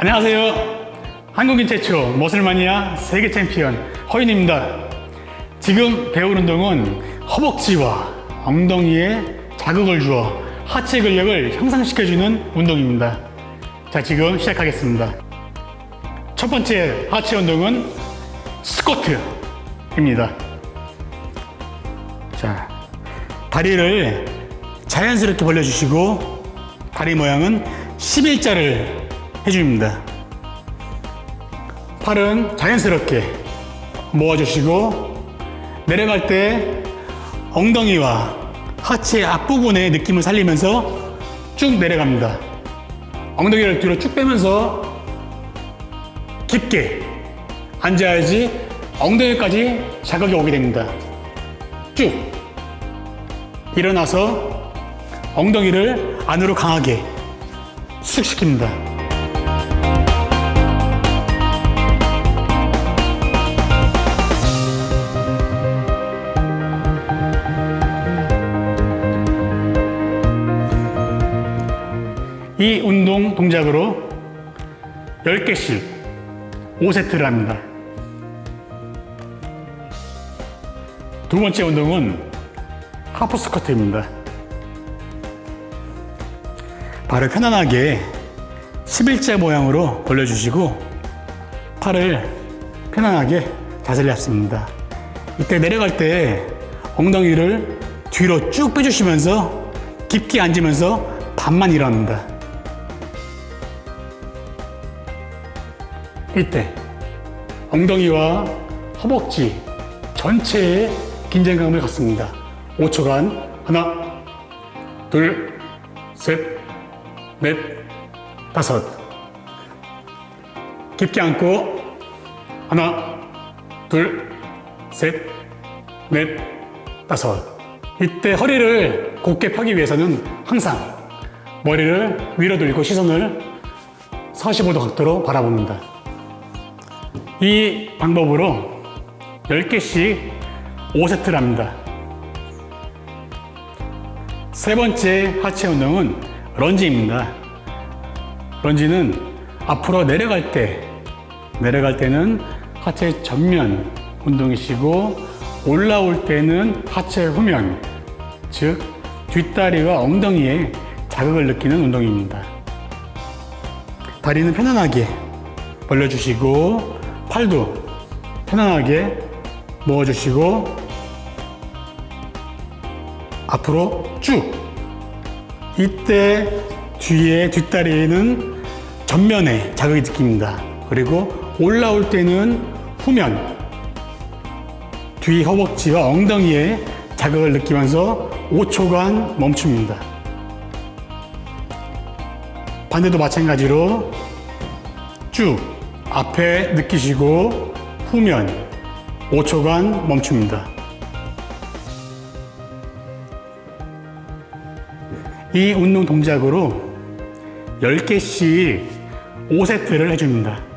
안녕하세요. 한국인 최초 머슬마니아 세계 챔피언 허인입니다. 지금 배울 운동은 허벅지와 엉덩이에 자극을 주어 하체 근력을 향상시켜주는 운동입니다. 자, 지금 시작하겠습니다. 첫 번째 하체 운동은 스쿼트입니다. 자, 다리를 자연스럽게 벌려주시고 다리 모양은 11자를 해줍니다. 팔은 자연스럽게 모아주시고 내려갈 때 엉덩이와 하체 앞부분의 느낌을 살리면서 쭉 내려갑니다. 엉덩이를 뒤로 쭉 빼면서 깊게 앉아야지 엉덩이까지 자극이 오게 됩니다. 쭉 일어나서 엉덩이를 안으로 강하게 쑥 시킵니다. 이 운동 동작으로 10개씩 5세트를 합니다. 두 번째 운동은 하프 스쿼트입니다. 발을 편안하게 11자 모양으로 벌려주시고 팔을 편안하게 자세를 잡습니다. 이때 내려갈 때 엉덩이를 뒤로 쭉 빼주시면서 깊게 앉으면서 반만 일어납니다. 이때 엉덩이와 허벅지 전체에 긴장감을 갖습니다. 5초간 하나, 둘, 셋, 넷, 다섯. 깊게 안고 하나, 둘, 셋, 넷, 다섯. 이때 허리를 곧게 펴기 위해서는 항상 머리를 위로 들고 시선을 45도 각도로 바라봅니다. 이 방법으로 10개씩 5세트를 합니다. 세 번째 하체 운동은 런지입니다. 런지는 앞으로 내려갈 때, 내려갈 때는 하체 전면 운동이시고 올라올 때는 하체 후면, 즉 뒷다리와 엉덩이에 자극을 느끼는 운동입니다. 다리는 편안하게 벌려주시고 팔도 편안하게 모아주시고 앞으로 쭉 이때 뒤에 뒷다리에는 전면에 자극이 느낍니다. 그리고 올라올 때는 후면 뒤 허벅지와 엉덩이에 자극을 느끼면서 5초간 멈춥니다. 반대도 마찬가지로 쭉 앞에 느끼시고 후면 5초간 멈춥니다. 이 운동 동작으로 10개씩 5세트를 해줍니다.